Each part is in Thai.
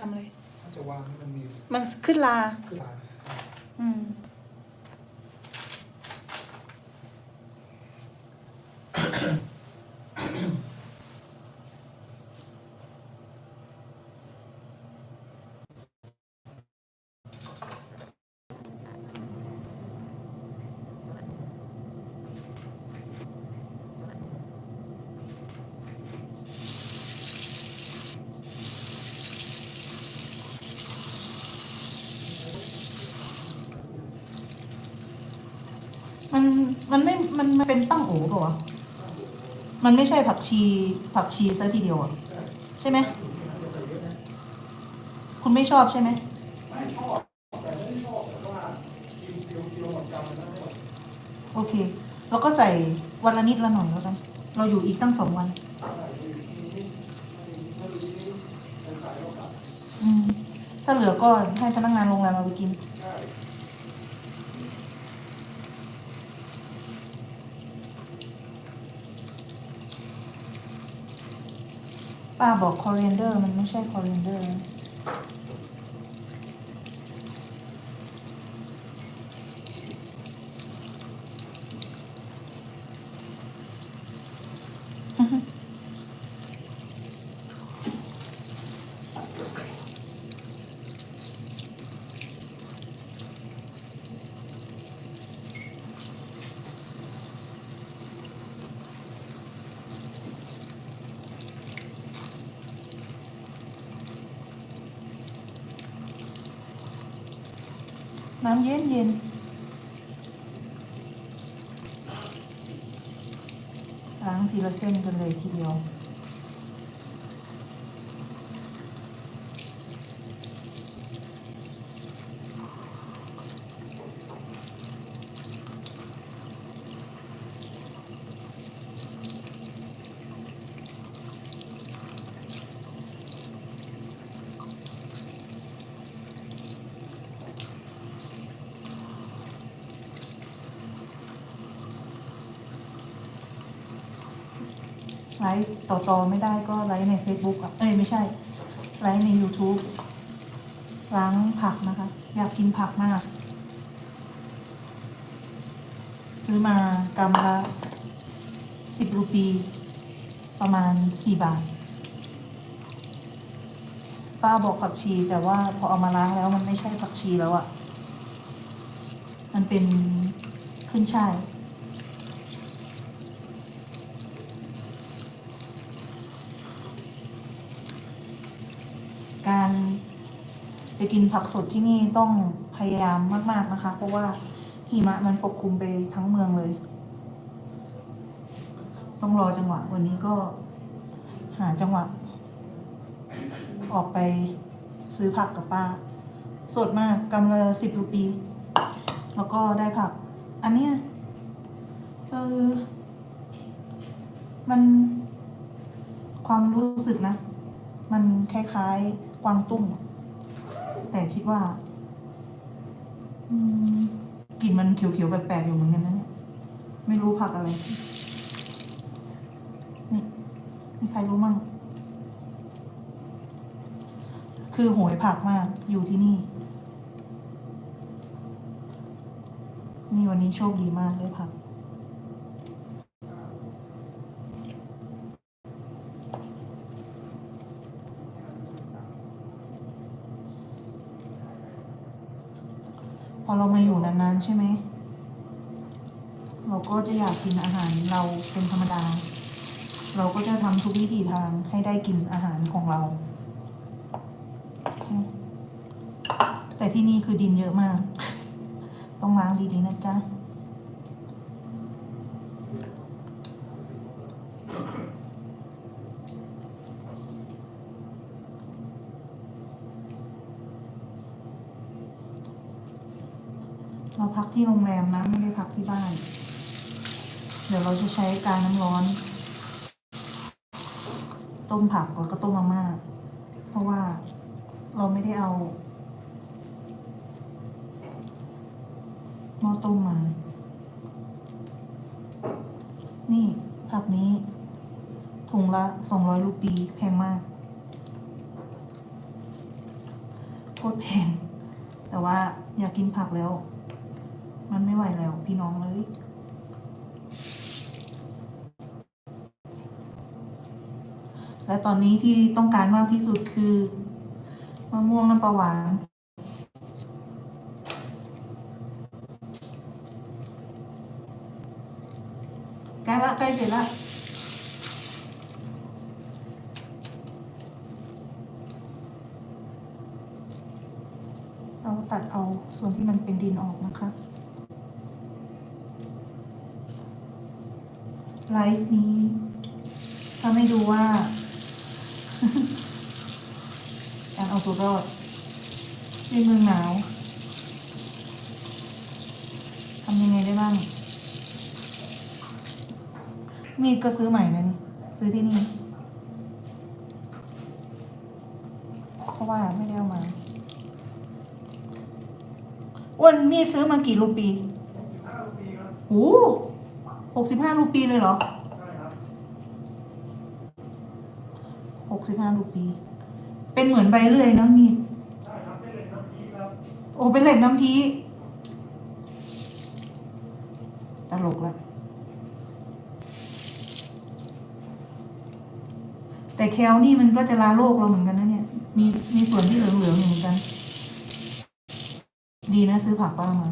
ทำอะไรถ้าจะวางให้มันมีมันขึ้นลา ขึ้นมาอืม มัน มันไม่ มันมันเป็นตั้งโอ๋ป่ะวะ มันไม่ใช่ผักชีผักชีซะทีเดียวอะใช่ไหมคุณไม่ชอบใช่ไหมไม่ชอบแต่ไม่ชอบแต่ว่ากินกิโลกิโลหมดกรัมมันไม่หมดโอเคแล้วก็ใส่วันละนิดละหน่อยแล้วกัน เราอยู่อีกตั้งสองวัน ถ้าเหลือก็ให้พนักงานโรงแรมเอาไปกิน ป้าบอกคอเรนเดอร์ มันไม่ใช่คอเรนเดอร์ น้ำเย็นเย็นล้างทีละเส้นกันเลยทีเดียว ไลฟ์ ต่อต่อไม่ได้ก็ไลฟ์ใน Facebook อะ เอ้ยไม่ใช่ ไลฟ์ใน YouTube ล้างผักนะคะ อยากกินผักมาก ซื้อมากำละสิบรูปี ประมาณสี่บาท ป้าบอกผักชีแต่ว่าพอเอามาล้างแล้วมันไม่ใช่ผักชีแล้วอะ่ะ มันเป็นขึ้นช่าย การ จะกินผักสดที่นี่ต้องพยายามมาก ๆนะคะ เพราะว่าหิมะมันปกคลุมไปทั้งเมืองเลย ต้องรอจังหวะวันนี้ก็หาจังหวะ ออกไปซื้อผักกับป้า สดมากกำละสิบรูปี แล้วก็ได้ผัก อันเนี้ยเออมันความรู้สึกนะ มันคล้ายๆ กวางตุ้ง แต่คิดว่า อืมกลิ่นมันเขียวๆแปลกๆอยู่เหมือนกันนะเนี่ย ไม่รู้ผักอะไร นี่มีใครรู้มั่ง คือโหยผักมากอยู่ที่นี่ นี่วันนี้โชคดีมากได้ผัก เรามาอยู่นานๆใช่ไหม เราก็จะอยากกินอาหารเราเป็นธรรมดา เราก็จะทำทุกวิถีทางให้ได้กินอาหารของเรา แต่ที่นี่คือดินเยอะมาก ต้องล้างดีๆนะจ๊ะ พักที่โรงแรมนะไม่ได้พักที่บ้าน เดี๋ยวเราจะใช้การน้ำร้อน ต้มผักแล้วก็ต้มมาม่าเพราะว่าเราไม่ได้เอาหม้อต้มมา นี่ผักนี้ ถุงละสองร้อยรูปีแพงมากโคตรแพงแต่ว่าอยากกินผักแล้ว มันไม่ไหวแล้ว พี่น้องเลยและตอนนี้ที่ต้องการมากที่สุดคือมะม่วงน้ำปลาหวานใกล้ละใกล้เสร็จละเราตัดเอาส่วนที่มันเป็นดินออกนะคะ ไลฟ์นี้ถ้าไม่ดูว่า การเอาตัวรอดในเมืองหนาวทำยังไงได้บ้าง มีดก็ซื้อใหม่นะนี่ ซื้อที่นี่ เพราะว่าไม่ได้เอามาอ้วนมีดซื้อมากี่รูปีห้าปีครับโอ้ หกสิบห้ารูปีเลยเหรอใช่ครับหกสิบห้ารูปี เป็นเหมือนใบเลื่อยเนอะมีดใช่ครับไม่เลยน้ำพีครับโอ้เป็นเหล็กน้ำพีตลกละแต่แคลนี่มันก็จะลาโลกเราเหมือนกันนะเนี่ย มีมีส่วนที่เหลืองๆอยู่เหมือนกัน ดีนะซื้อผักป้ามา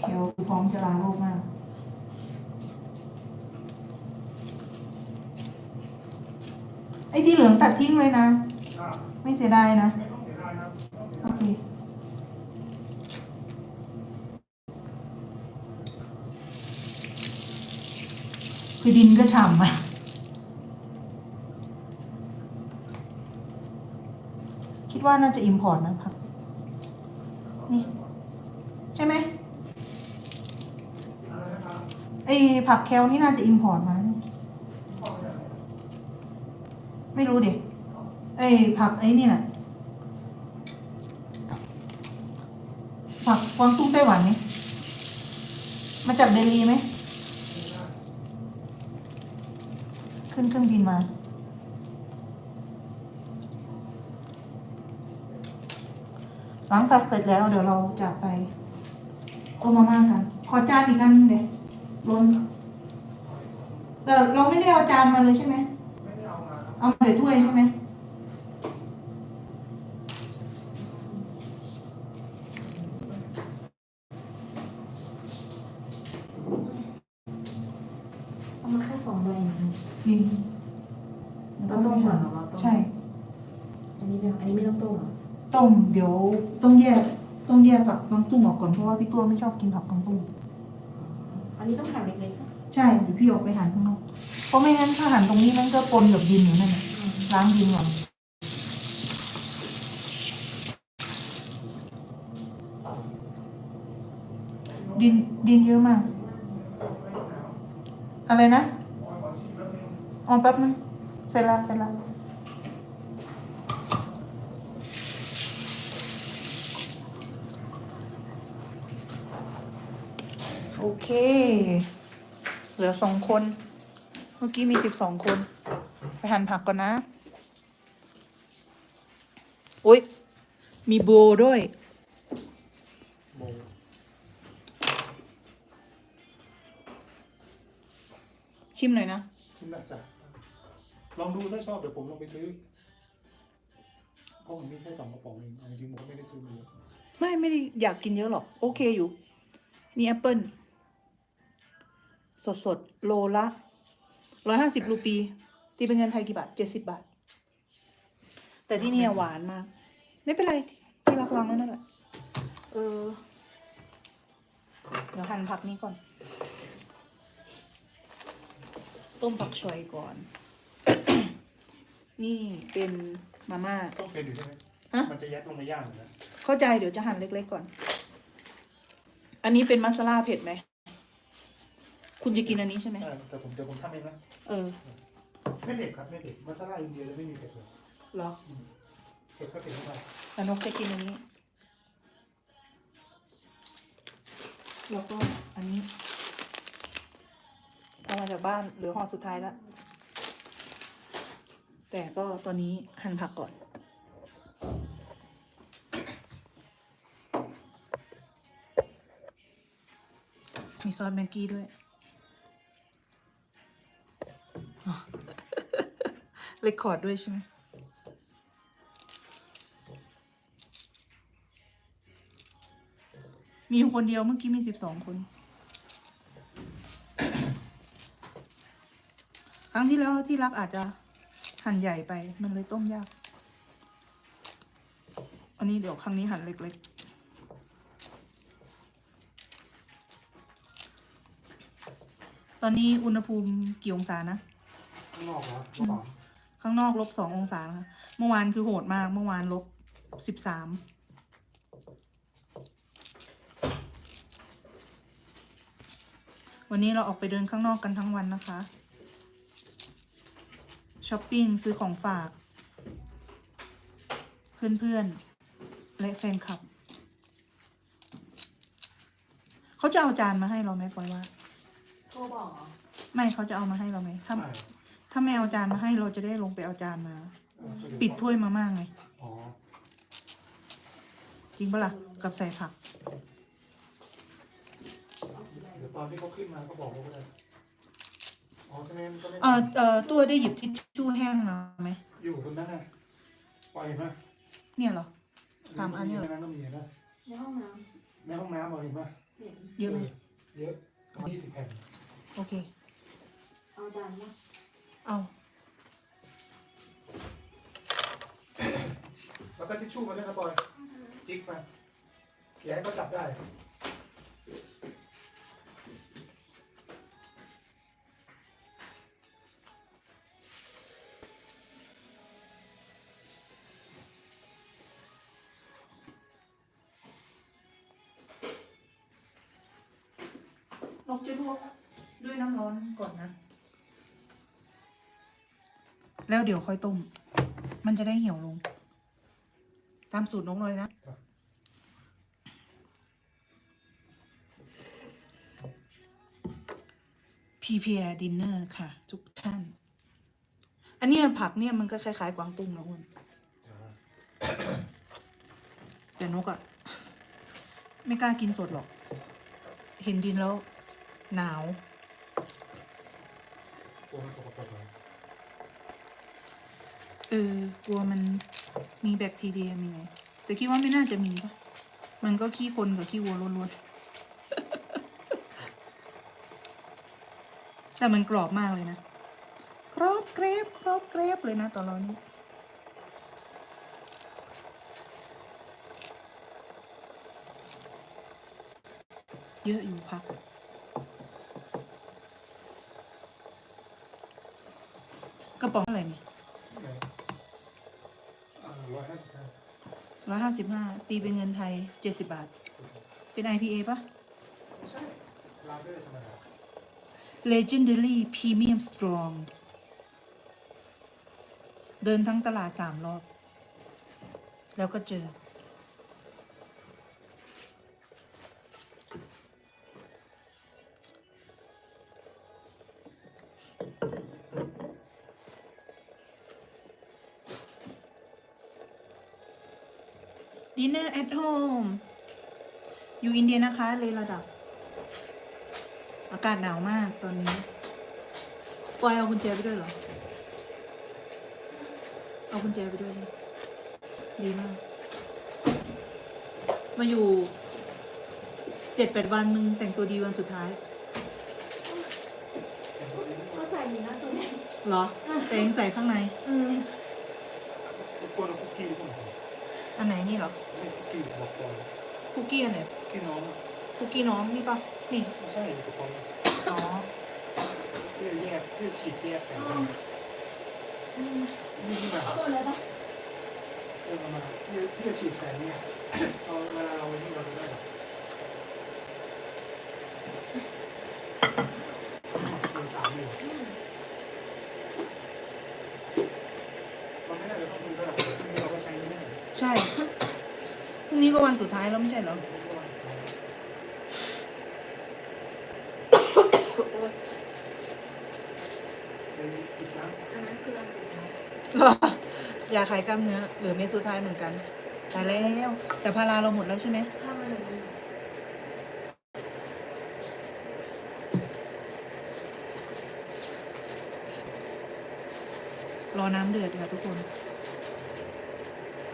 แคลคือพร้อมจะ ลาโลกมาก ไอ้ที่เหลืองตัดทิ้งเลยนะ ไม่เสียดายนะ โอเคคือดินก็ฉ่ำอะคิดว่าน่าจะอิมพอร์ตนะครับ นี่ ใช่ไหม อะไรนะครับ ไอ้ ผักแคลนี่น่าจะอิมพอร์ตมาไม่ไม่รู้เด็กไอ้ผักไอ้นี่น่ะ ผักกวางตุ้งไต้หวันไหมมาจากเดลีไหม ขึ้นเครื่องบินมาหลังตัดเสร็จแล้วเดี๋ยวเราจะไปต้มาม่ากัน ขอจานอีกอันหนึงเด็ล้น แต่เราไม่ได้เอาจานมาเลยใช่ไหมไม่ได้เอามาครับเอาแต่ถ้วยใช่ไหมเอามาแค่สองใบเองนี่ต้องต้มก่อนเหรอเราต้มใช่ อันนี้ไม่อันนี้ไม่ต้องต้มเหรอต้มเดี๋ยวต้องแยกต้องแยกผักกวางตุ้งออกก่อนเพราะว่าพี่ตัวไม่ชอบกินผักกวางตุ้ง อันนี้ต้องหั่นเล็กๆนะ ใช่เดี๋ยวพี่ออกไปหันข้างนอกเพราะไม่งั้นถ้าหันตรงนี้มันก็ปนกับดินอยู่นั่นแหละล้างดินก่อนดินดินเยอะมาก อะไรนะขอชิมแล้วนึงอ๋อแป๊บนึงเสร็จแล้วเสร็จแล้วโอเค ลือสองคน เมื่อกี้มีสิบสองคน ไปหั่นผักก่อนนะ อุ้ยมีโบด้วยโมชิมหน่อยนะ ชิมได้จ้ะลองดูถ้าชอบเดี๋ยวผมลองไปซื้อเพราะผมมีแค่สองกระป๋องเองเอาจริงๆผมก็ไม่ได้ซื้อมาเยอะ ไม่ไม่ได้อยากกินเยอะหรอก โอเคอยู่ มีแอปเปิล สดสดๆโลละร้อยห้าสิบรูปี ตีเป็นเงินไทยกี่บาทเจ็ดสิบบาท แต่ที่เนี่ยหวานมาก ไม่เป็นไรที่รักวางไว้นั่นแหละ เออ เดี๋ยวหั่นผักนี้ก่อน ต้มผักชอยก่อน นี่เป็นมาม่า ต้องเป็นอยู่ใช่ไหมฮะ มันจะยัดลงในย่างอยู่นะเข้าใจเดี๋ยวจะหั่นเล็กๆก่อน อันนี้เป็นมัสลาเผ็ดไหม คุณจะกินอันนี้ใช่ไหม ใช่แต่ผมแต่ผมทำเองนะ เออไม่เผ็ดครับไม่เผ็ดมาซาลาอินเดียจะไม่มีเผ็ดเลยเหรอเผ็ดก็เผ็ดไม่ได้แต่นกจะกินอันนี้ แล้วก็อันนี้เอามาจากบ้านเหลือห่อสุดท้ายแล้ว แต่ก็ตอนนี้หั่นผักก่อน มีซอสแม็กกี้ด้วย เลคคอร์ดด้วยใช่ไหมมีคนเดียวเมื่อกี้มีสิบสองคน ครั้งที่แล้วที่รักอาจจะหั่นใหญ่ไปมันเลยต้มยาก อันนี้เดี๋ยวครั้งนี้หั่นเล็ก ๆตอนนี้อุณหภูมิกี่องศานะ ข้างนอกเหรอสอง ข้างนอกลบสององศานะคะ เมื่อวานคือโหดมาก เมื่อวานลบสิบสามวันนี้เราออกไปเดินข้างนอกกันทั้งวันนะคะ ช้อปปิ้งซื้อของฝาก เพื่อนๆ และแฟนคลับ เขาจะเอาจานมาให้เราไหมปอยว่า โทรบอกเหรอไม่เขาจะเอามาให้เราไหมถ้าใช่ ถ้าไม่เอาจานมาให้เราจะได้ลงไปเอาจานมา ปิดถ้วยมาม่าไง อ๋อจริงปะล่ะ กับใส่ผัก เดี๋ยวตอนที่เขาขึ้นมาก็บอกว่าก็ได้อ๋อใช่ไหมก็ไม่เออเออตัวได้หยิบทิชชู่แห้งมาไหม อยู่ตรงนั้นน่ะปล่อยเห็นไหมเนี่ยเหรอ สามอันเนี่ยเหรอ ในนั้นก็มีเห็นไหมในห้องน้ในห้องน้ำเอาเห็นไหมำเสียงเยอะไหมเยอะยี่สิบแผ่นโอเค เอาจานปะ เอาแล้วก็ทิชชู่มาด้วยนะบอย จิ๊กมาอย่าให้เขาจับได้ แล้วเดี๋ยวค่อยต้ม มันจะได้เหี่ยวลง ตามสูตรนกเลยนะ prepare dinner ค่ะ ทุกท่าน อันเนี้ยผักเนี่ยมันก็คล้ายๆกวางตุ้งนะคุณแต่นกอะไม่กล้ากินสดหรอก เห็นดินแล้ว หนาวกลัวมันตกกระป๋อง เออกลัวมันมีแบคทีเรียมีไงแต่คิดว่าไม่น่าจะมีปะมันก็ขี้คนกับขี้วัวล้วนๆแต่มันกรอบมากเลยนะกรอบเกรบกรอบเกรบเลยนะตอนเรานี้เยอะอยู่พัก กระป๋องอะไรเนี่ ร้อยห้าสิบห้าตีเป็นเงินไทยเจ็ดสิบบาท เป็น IPA ปะ ไม่ใช่ลาเดอร์ธรรมดา Legendary Premium Strong เดินทั้งตลาดสามรอบ แล้วก็เจอ Dinner at home อยู่อินเดียนะคะเลยระดับ อากาศหนาวมากตอนนี้ปอยเอากุญแจไปด้วยเหรอ เอากุญแจไปด้วยดิดีมาก มาอยู่เจ็ดแปดวันหนึ่งแต่งตัวดีวันสุดท้ายก็ใส่อยู่นะตัวนี้เหรอ แต่ยังใส่ข้างใน อืมทุกคนเอาคุกกี้พวกนี้ อันไหนนี่เหรอไม่คุกกี้บอกปอยคุกกี้อันไหนคุกกี้น้องคุกกี้น้องนี่ปะนี่ไม่ใช่กระป๋องอ๋อเพื่อแยกเพื่อฉีดแยกแสงอืมนี่ที่แบบเอาตัวเลยปะเพื่อมาเพื่อเพื่อฉีดแสงเนี่ยเอาเวลาเราไว้ที่เราจะได้แบบเบอร์สามอยู่ อืม เราไม่น่าจะต้องซื้อระดับนี้เราก็ใช้ไม่ได้ ใช่ พรุ่งนี้ก็ วันสุดท้ายแล้วไม่ใช่เหรออยายยายกล้ามเนื้อเหลือเม็ดสุดท้ายเหมือนกันตายแล้ว แต่พาราเราหมดแล้วใช่ไหมรอน้ำเดือดค่ะทุกคน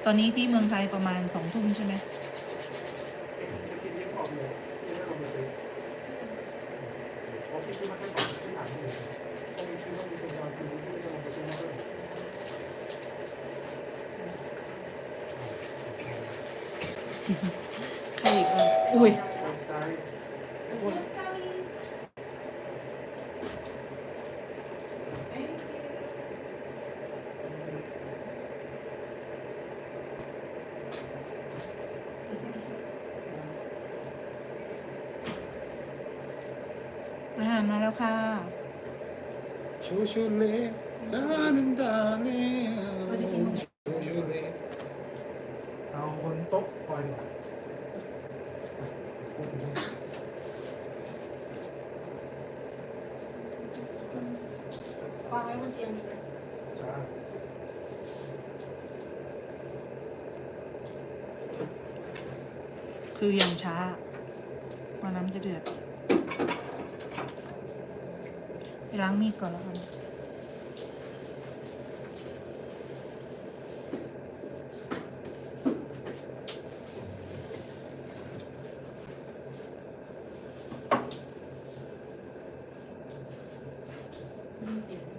ตอนนี้ที่เมืองไทยประมาณสองทุ่มใช่ไหม จะกินเลี้ยงออกเลยไม่ได้ลงมาซื้อเพราะพี่ซื้อมาแค่สองที่หลังเลยต้องมีซื้อต้องมีคนมาคือพี่จะลงไปซื้อมาด้วย ใช่อีกเอออุ้ย ตกใจ อาหารมาแล้วค่ะชูชูเลดานันดาเนชูชูเลเอาบนโต๊ะคอยดีกว่าวางไว้บนเตียงนี้นะช้าคือยังช้า กว่าน้ำจะเดือด ไป ล้างมีดก่อนแล้วกัน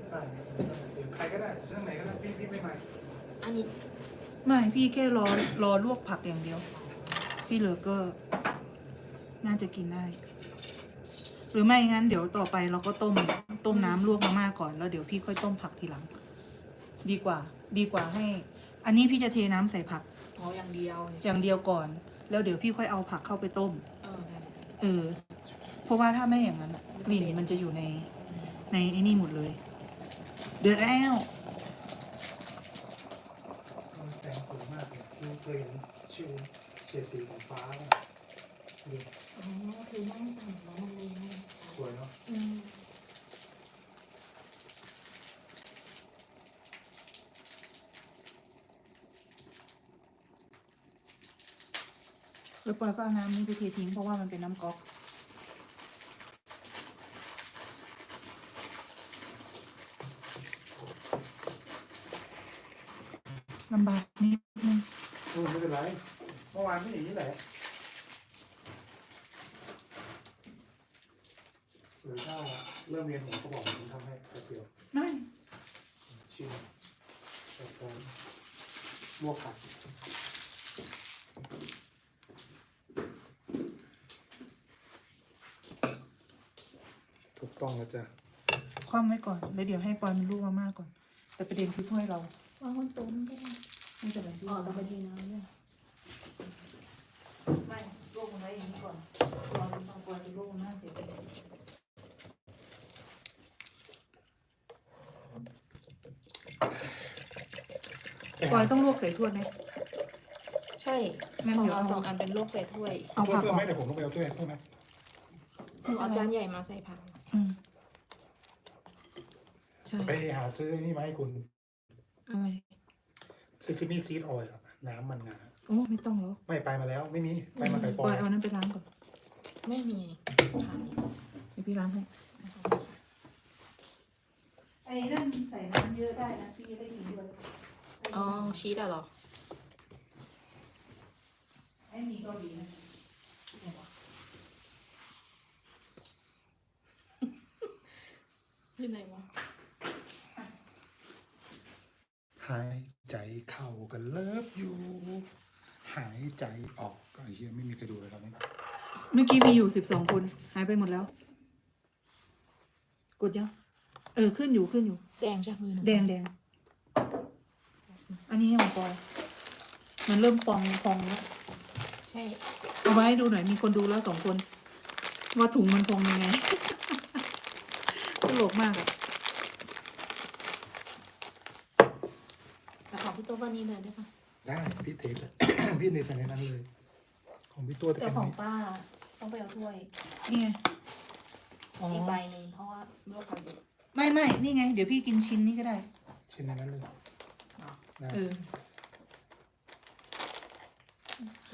ใช่เดี๋ยวใครก็ได้เรื่องไหนก็ได้พี่พี่ไม่มาอันนี้ไม่พี่แค่รอรอลวกผักอย่างเดียวที่เหลือก็ น่าจะกินได้ หรือไม่งั้นเดี๋ยวต่อไปเราก็ต้มต้มน้ำลวกมาม่าก่อนแล้วเดี๋ยวพี่ค่อยต้มผักทีหลัง ดีกว่า ดีกว่าให้ อันนี้พี่จะเทน้ำใส่ผักอ๋ออย่างเดียวอย่างเดียวก่อน แล้วเดี๋ยวพี่ค่อยเอาผักเข้าไปต้ม เออได้เออเพราะว่าถ้าไม่อย่างนั้นอะกลิ่นมันจะอยู่ในในไอ้นี่หมดเลย เดือดแล้วมันแสงสวยมากเลยพี่เคยเห็นชื่อเฉดสีของฟ้าป่ะดู อ๋อคือไม่ต่างแล้วมันเลยไม่สวยเนาะอืมแล้วปอยก็เอาน้ำนี้ไปเททิ้งเพราะว่ามันเป็นน้ำก๊อกลำบากนิดนึงเออไม่เป็นไร เมื่อวานก็อย่างนี้แหละหรือถ้าเริ่มเรียนผมก็บอกผมทำให้แป๊บเดียว ไม่ ชิมแบบการลวกผักถูกต้องแล้วจ้ะ คว่ำไว้ ก่อนแล้วเดี๋ยวให้ปอยมันลวกมาม่าก่อน แต่ประเด็นคือถ้วยเราวางบนโต๊ะมันก็ได้ไม่จะเป็นอ๋อแต่ไปเทน้ำเนี่ยไม่ลวกมันไว้อย่างนี้ก่อนรอตอนปอยจะลวกมาม่าเสร็จปอยต้องลวกใส่ถ้วยไหม ใช่งั้นของเดี๋ยวเราเอา สองอันเป็นลวกใส่ถ้วยเอาถ้วยผักเพิ่อมอกไหมเดี๋ยวผมต้องไปเอาถ้วยเพิ่มไหมหนูเอาจานใหญ่มาใส่ผักอืมใช่ ไปหาซื้อไอ้นี่มาให้คุณอะไรซิซิมิซีดออยล์อะน้ำมันงาโอ้ไม่ต้องหรอกไม่ไปมาแล้ว ไม่มีไปมาไก่ปปออยยเอานั้นไปล้างก่อนไม่มีขายเดี๋ยวพี่ล้างให้ไอ้นั่นใส่น้ำเยอะได้นะพี่ได้กินด้วยอ๋อชีสอะเหรอไอ้มีเกาหลีนะอยู่ไหนวะ หายใจเข้ากันเลิฟอยู่ หายใจออกก็ไอ้เฮียไม่มีใครดูเลยตอนนี้เมื่อกี้มีอยู่สิบสองคน หายไปหมดแล้ว กดยังเออขึ้นอยู่ขึ้นอยู่ แดงจากมือหนูแดงแดงอันนี้ของปอยมันเริ่มปองปองแล้วใช่ เอามาให้ดูหน่อยมีคนดูแล้วสองคน ว่าถุงมันพองยังไง ตลกมากอะ แต่ของพี่โต๊ะ วันนี้เลยได้ปะได้พี่เทสพี่เนสในนั้นเลย ของพี่ตัวจะแต่เป็นของนี้ป้า ต้องไปเอาถ้วยนี่ไงอ๋ออีกใบหนึ่งเพราะว่าลวกผักอยู่ไม่ไม่นี่ไง เดี๋ยวพี่กินชิ้นนี้ก็ได้ ชิ้นในนั้นเลยได้เออ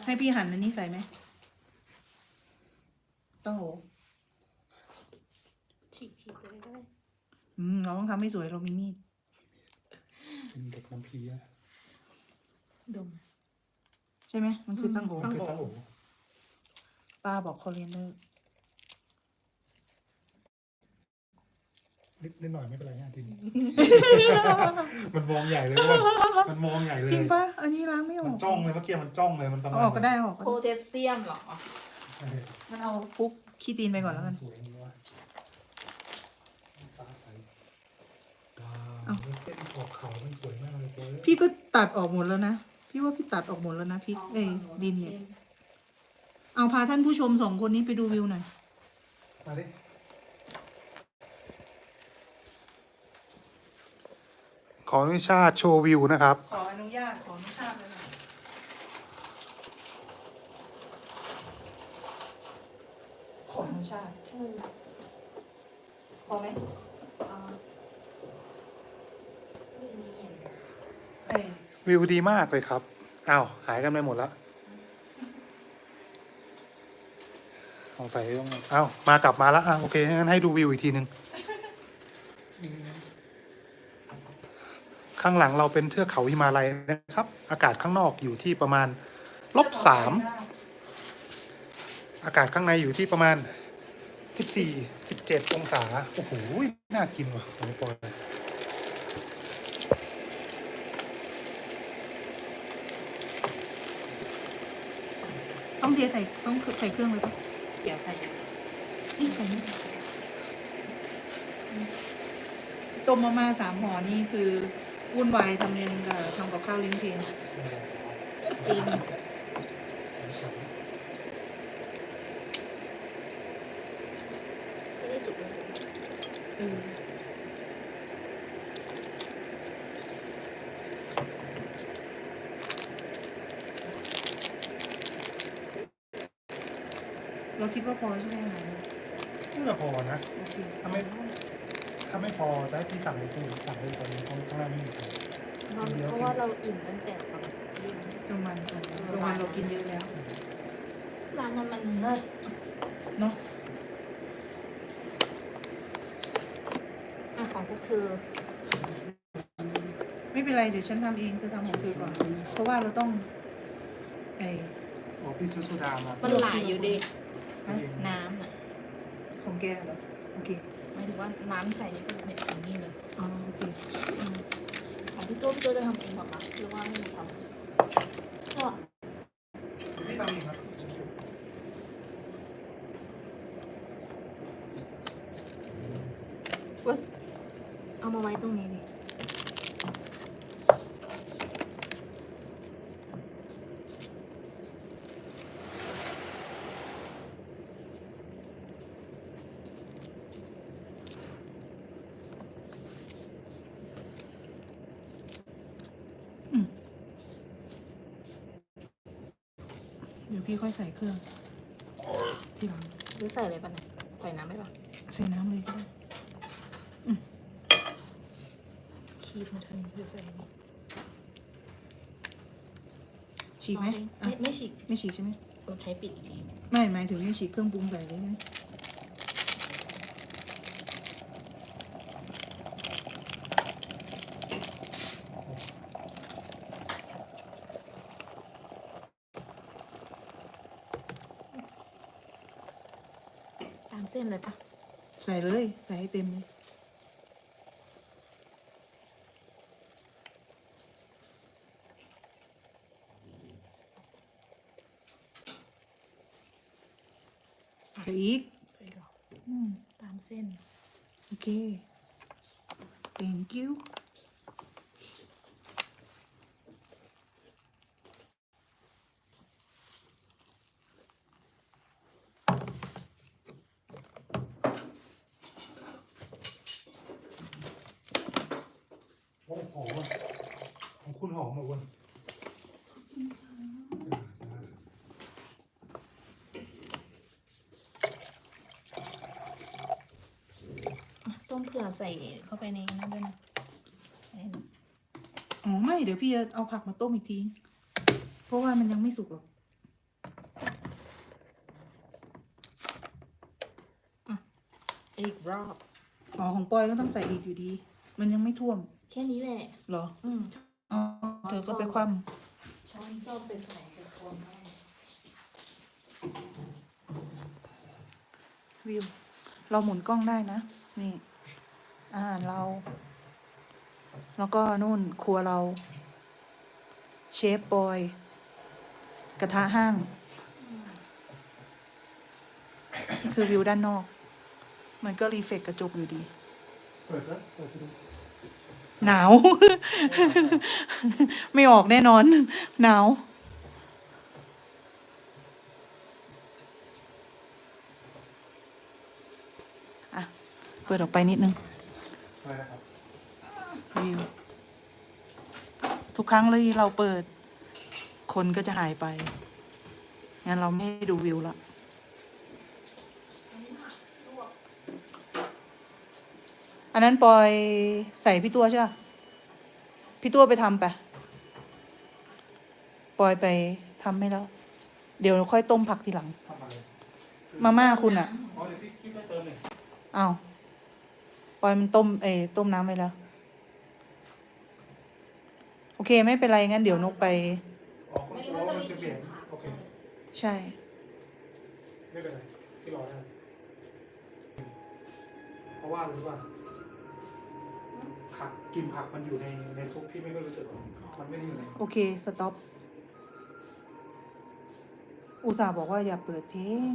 ให้พี่หั่นอันนี้ใส่ไหมต้องโหฉีกฉีกเลยก็ได้อืมเราต้องทำให้สวยเรามีมีดเป็นเด็กน้ำพีอะ ดม ใช่ไหม มันคือตั้งโหมันคือตั้งโอป้าบอกคอเรียนเนอร์นิดนิดหน่อยไม่เป็นไรฮะทีนี้ มันมองใหญ่เลยว่ามันมองใหญ่เลย จริงปะอันนี้ล้างไม่อมัอนกจ้องเลยเมื่อกี้มันจ้องเลยมันประเอามาณออกก็ได้เอาออกก็โพได้แทสเซียมเหรอ ใช่งั้นเอาปุ๊กขี้ตีนไปก่อนแล้วกัน สวยอย่างนี้วะฟ้าใสว้าเอ้าวเส้นขอบเขามันสวยมากเลยตัวพี่ก็ตัดออกหมดแล้วนะ พี่ว่าพี่ตัดออกหมดแล้วนะพริกเอ้ยดินเนี่ย เอาพาท่านผู้ชมสองคนนี้ไปดูวิวหน่อย มาดิขออนุญาตโชว์วิวนะครับ ขออนุญาตขออนุญาตเลยนะขออนุญาตพอไหมเอ้ย วิวดีมากเลยครับอ้าวหายกันไปหมดแล้วสงสัยต้องอ้าวมากลับมาแล้วอะโอเคงั้นให้ดูวิวอีกทีหนึ่งข้างหลังเราเป็นเทือกเขาหิมาลัยนะครับ อากาศข้างนอกอยู่ที่ประมาณลบสามอากาศข้างในอยู่ที่ประมาณสิบสี่สิบเจ็ดองศาโอ้โหน่ากินว่ะโอ้ย ต้องเทใส่ต้องใส่เครื่องเลยปะเดี๋ยวใส่นี่ใส่นี่ต้มมาม่าสามห่อนี่คือวุ่นวายทำเองกับทำกับข้าวลิ้นเพลนจริง จะได้สุกเลย เออเราคิด ว่าพอใช่ไหมอาหารน่าจะพอนะ โอเคถ้าไม่ถ้าไม่พอจะให้พี่สั่งเลยพี่สั่งเลยตอนนี้ข้างข้างล่างไม่มีใครเพราะว่าเราอิ่มตั้งแต่ตอนเย็นกลางวันก่อนกลางวันเรากินเยอะแล้วร้านนั้นมันเลิศเนาะอะของพวกเธอไม่เป็นไรเดี๋ยวฉันทำเองเธอทำของเธอก่อน เพราะว่าเราต้องไอบอกพี่ซื้อโซดามามันหลายอยู่ดิฮะ น้ำอะของแกเหรอโอเคหมายถึงว่าน้ำใส่นี่ก็เนี่ยอย่างนี้เลยอ๋อโอเคอืมของพี่โจ้พี่โจ้จะทำเองแบบปะหรือว่าไม่ได้ทำก็พี่ทำเองครับเว้ยเอามาไว้ตรงนี้ดิ อืมเดี๋ยว พี่ค่อยใส่เครื่อง ทีหลังหรือใส่อะไรปะเนี่ยใส่น้ำไหมปะใส่น้ำเลยก็ได้คีบมาทันหรือใส่นี่ฉีกไหมลองอะไม่ไม่ฉีกไม่ฉีกใช่ไหมเราใช้ปิดอีกทีไม่หมายถึงไม่ฉีกเครื่องปรุงใส่เลยใช่ไหม ตามเส้นเลยปะ ใส่เลย ใส่ให้เต็มเลยใส่อีกไปหรออืมตามเส้นโอเค thank you โอ้หอมอะของคุณหอมอะอ้วน อะต้ม เผื่อ ใส่เข้าไปในนั้นด้วยนะใส่ในอ๋อไม่เดี๋ยวพี่จะเอาผักมาต้มอีกที เพราะว่ามันยังไม่สุกหรอกอีกรอบอ๋อของปอยก็ต้องใส่อีกอยู่ดี มันยังไม่ท่วม แค่นี้แหละเหรอ อืมอ๋อเธอก็ไปคว่ช้อนส้อมไปใส่ไปคนให้ำวิว เราหมุนกล้องได้นะ นี่ อาหารเรา แล้วก็นู่นครัวเรา เชฟปอย กระทะห้าง นี่คือวิวด้านนอก มันก็รีเฟกกระจกอยู่ดี เปิดแล้วเปิดไปดูหนาว ไม่ออกแน่นอน หนาว อะ เปิดออกไปนิดนึง อะไรนะครับวิว ทุกครั้งเลยเราเปิด คนก็จะหายไป งั้นเราไม่ให้ดูวิวละอันนั้นปอยใส่พี่ตัวใช่ปะพี่ตัวไปทำไปปอยไปทำให้แล้ว เดี๋ยวค่อยต้มผักทีหลัง ทำอะไรมาม่าคุณอะอ๋อเดี๋ยวพี่พี่ก็เติมเลยอ้าวป อยมันต้มเอยต้มน้ำไว้แล้ว โอเคไม่เป็นไรงั้นเดี๋ยวนกไป อ๋อคุณกลัวว่ามันจะเปลี่ยนโอเคใช่ ไม่เป็นไรพี่รอได้เพราะว่ารู้ว่าผักกินผักมันอยู่ในในซุปพี่ไม่ก็รู้สึกหรอกมันไม่ได้อยู่ในโอเคสต็อปอุตส่าห์บอกว่าอย่าเปิดเพลง